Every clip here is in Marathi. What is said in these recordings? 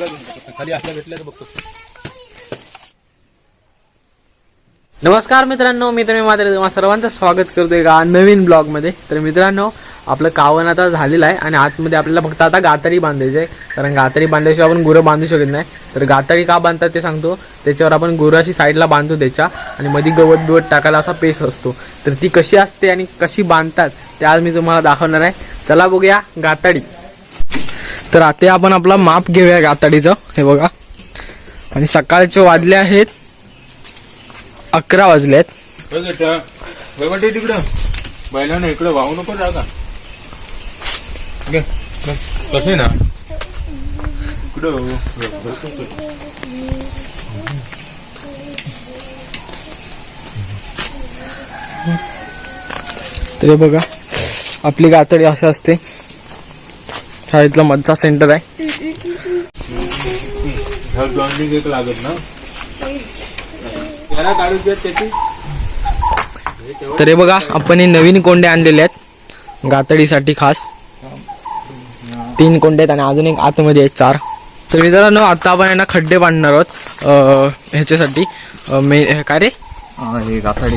खाली असल्या भेटल्या तर बघतो. नमस्कार मित्रांनो मी तुम्ही मात्र तुम्हाला सर्वांचं स्वागत करतोय एका नवीन ब्लॉगमध्ये तर मित्रांनो आपलं कावन आता झालेलं आहे आणि आतमध्ये आपल्याला फक्त आता गातारी बांधायची आहे. कारण गातारी बांधल्याशिवाय आपण गुरं बांधू शकत नाही. तर गातारी का बांधतात ते सांगतो. त्याच्यावर आपण गुरं अशी साईडला बांधतो त्याच्या आणि मध्ये गवत बिवत टाकायला असा पेस असतो. तर ती कशी असते आणि कशी बांधतात ते आज मी तुम्हाला दाखवणार आहे. चला बघूया गाताडी तर आता आपण आपला माप घेऊया गाताडीचं हे बघा. आणि सकाळचे वाजले आहेत अकरा वाजले आहेत तिकडं. बैलानं इकडं वाहू नको जागा. कसे ना? इकडं तर हे बघा. आपली गातडी असं असते. शाळेतलं मज्जा सेंटर आहे. घर जॉईनिंग एक लागत ना त्याला काढून देत त्याची तर हे बघा आपण हे नवीन कोंडे आणलेले आहेत. गातडीसाठी खास. तीन कोंडे आहेत आणि अजून एक आतमध्ये आहेत चार. तर मित्रांनो आता आपण यांना खड्डे बांधणार आहोत ह्याच्यासाठी. मे हे काय रे? हे गाथाडी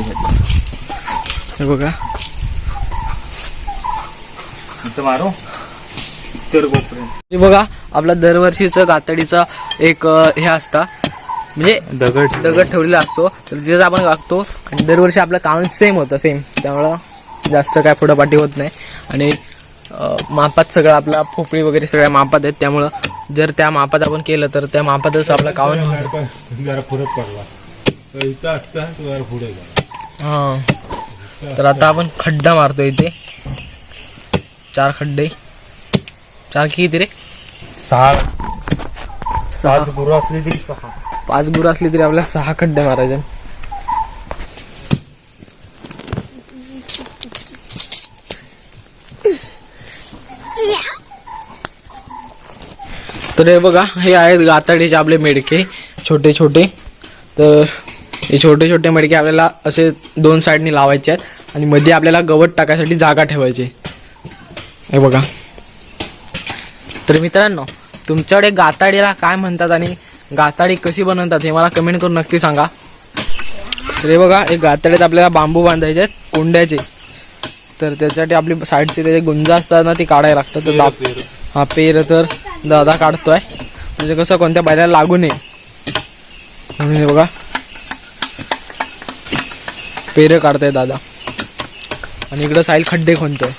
हे बघा. मारो. कोपरे हे बघा आपला दरवर्षीचं गातडीचा एक हे असता. म्हणजे दगड. दगड ठेवलेला असतो. तर तिथेच आपण वागतो. आणि दरवर्षी आपलं काम सेम होतं सेम त्यामुळं जास्त काय पुढं पाठी होत नाही. आणि मापात सगळं आपला फोपळी वगैरे सगळ्या मापात आहेत. त्यामुळं जर त्या मापात आपण केलं तर त्या मापातच आपलं कावन हां. तर आता आपण खड्डा मारतो इथे. चार खड्डे. चार किती रे? सहा. सहा. पाच गुरु असली तरी सहा. पाच गुरं असली तरी आपल्याला सहा खड्डे मारायचे. तर हे बघा हे आहेत गाताडीचे आपले मेडके छोटे छोटे. तर हे छोटे छोटे मडके आपल्याला असे दोन साईडनी लावायचे आहेत आणि मध्ये आपल्याला गवत टाकायसाठी जागा ठेवायची हे बघा. तर मित्रांनो तुमच्याकडे गाताडीला काय म्हणतात आणि गाताडी कशी बनवतात हे मला कमेंट करून नक्की सांगा. तर हे बघा एक गाताडीत आपल्याला बांबू बांधायचे आहेत कोंड्याचे. तर त्याच्यासाठी आपली साईडचे ते गुंज असतात ना ती काढायला लागतात. तर हा पेर तर दादा काढतोय. म्हणजे कसं कोणत्या बैलाला लागू नये. म्हणून हे बघा. पेर काढताय दादा. आणि इकडं साईल खड्डे खोनतोय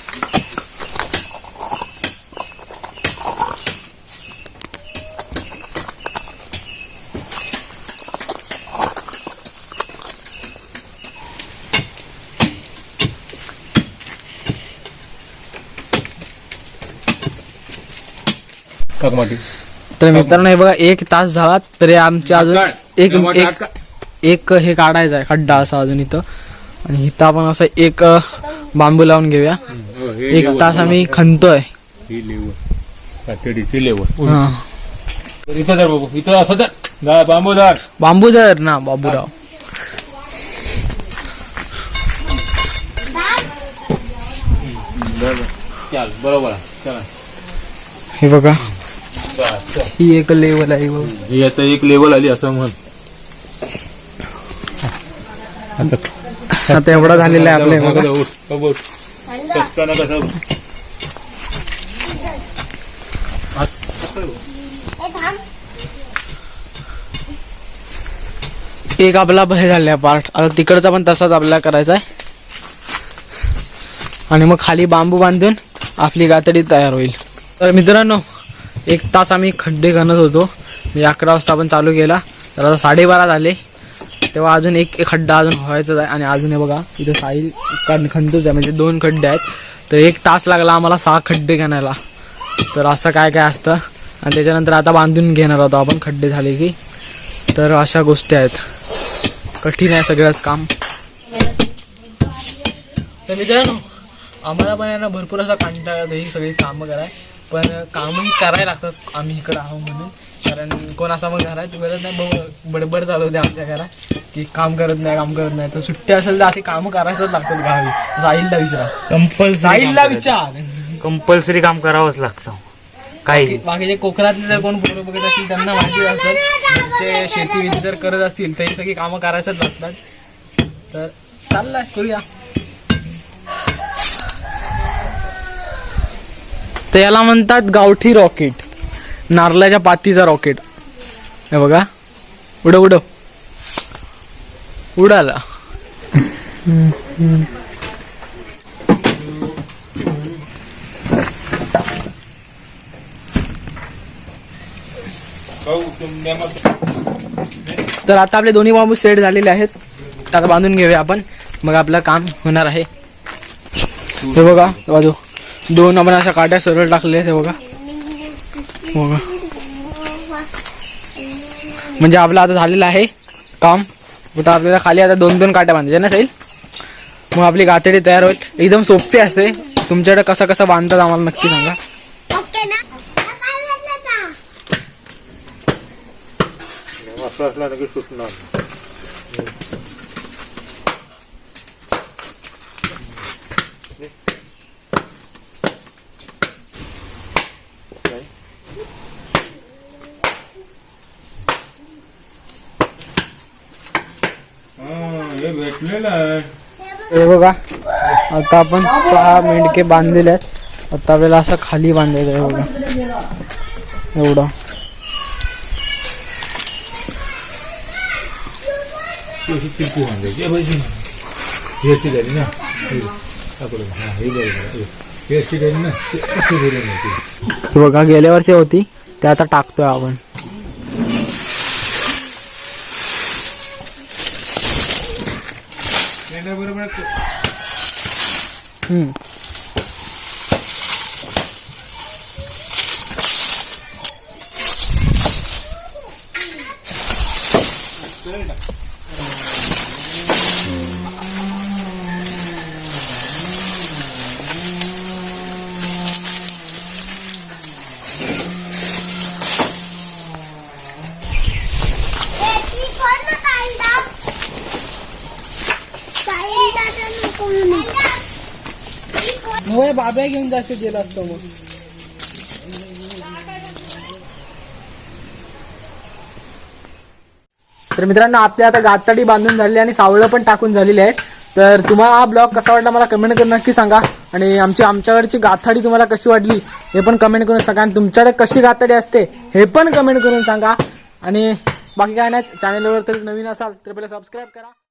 तर मित्रांनो हे बघा एक तास झाला तरी आमचे अजून एक एक. एक हे काढायचं आहे खड्डा असा अजून इथं. आणि इथं आपण असं एक बांबू लावून घेऊया. हो, एक. तास आम्ही खणतोय. इथं धर बाबू इथं असं धर. बांबू धर. बांबू धर. ना बाबूराव. चाल बरोबर हे बघा. ही एक लेवल आहे बघ. ही आता एक लेवल आली असं म्हण. आता एवढा झालेला आहे आपल्या एक आपला हे झालाय पार्ट आता तिकडचा पण तसाच आपल्याला करायचा आहे. आणि मग खाली बांबू बांधून आपली गातडी तयार होईल. तर मित्रांनो एक तास आम्ही खड्डे खणत होतो. म्हणजे अकरा वाजता आपण चालू केला. तर आता साडेबारा झाले. तेव्हा अजून एक खड्डा अजून व्हायचाच आहे आणि अजून हे बघा इथं साईल काढ- खणतोच आहे म्हणजे दोन खड्डे आहेत. तर एक तास लागला आम्हाला सहा खड्डे घेण्याला तर असं काय काय असतं? आणि त्याच्यानंतर आता बांधून घेणार होतो आपण खड्डे झाले की. तर अशा गोष्टी आहेत. कठीण आहे सगळंच काम. तर मित्रांनो आम्हाला पण आहे ना भरपूर असा कंटाळा ही सगळी कामं कराय. पण कामही करायला लागतात. आम्ही इकडं आहो म्हणून. कारण कोण असा मग घरात गरज नाही बडबड चालू होते आमच्या घरात. की काम करत नाही काम करत नाही. तर सुट्टी असेल तर असे कामं करायचंच लागतात गावी. जाईलला विचारा. कंपल्सरी जाईलला विचार. कंपल्सरी काम करावंच लागतं. काय बाकीचे कोकणातले जर कोण पोरं बघत असतील त्यांना माहिती असेल ते शेती जर करत असतील तर ही सगळी कामं करायचंच लागतात. तर चाललंय करूया. तर याला म्हणतात गावठी रॉकेट. नारळाच्या पातीचा रॉकेट. हे बघा. उडव उडव. उडाला. तर आता आपले दोन्ही बांबू सेट झालेले आहेत. आता बांधून घेऊया आपण. मग आपलं काम होणार आहे. हे बघा बाजू. दोन आपण अशा काट्या सरळ टाकले हे बघा. बघा. म्हणजे आपलं आता झालेलं आहे काम. आता आपल्याला खाली आता दोन दोन काट्या बांधायच्या ना साईल मग आपली गातडी तयार होईल. एकदम सोपी असते. तुमच्याकडे कसं कसं बांधतात आम्हाला नक्की सांगा. सुटणार हा, बघा आता आपण सहा मेंढके बांधलेले आहेत. आता आपल्याला असं खाली बांधायचं आहे बघा. एवढं. चिंपू बांधायची. हे ही. झाली ना. हे. हा, हे. हे. हे बघा गेल्या वर्षी होती. ते आता टाकतोय आपण. Venga, bueno. Hmm. होय बाब्या घेऊन जास्त गेला असतो मग. तर मित्रांनो आपल्या आता गातडी बांधून झालेली आणि सावळं पण टाकून झालेली आहेत. तर तुम्हाला हा ब्लॉग कसा वाटला मला कमेंट करून नक्की सांगा. आणि आमची आमच्याकडची गाथाडी तुम्हाला कशी वाटली हे पण कमेंट करून सांगा. आणि तुमच्याकडे कशी गाथाडी असते हे पण कमेंट करून सांगा. आणि बाकी काय नाही चॅनलवर तर नवीन असाल तर पहिले सबस्क्राईब करा.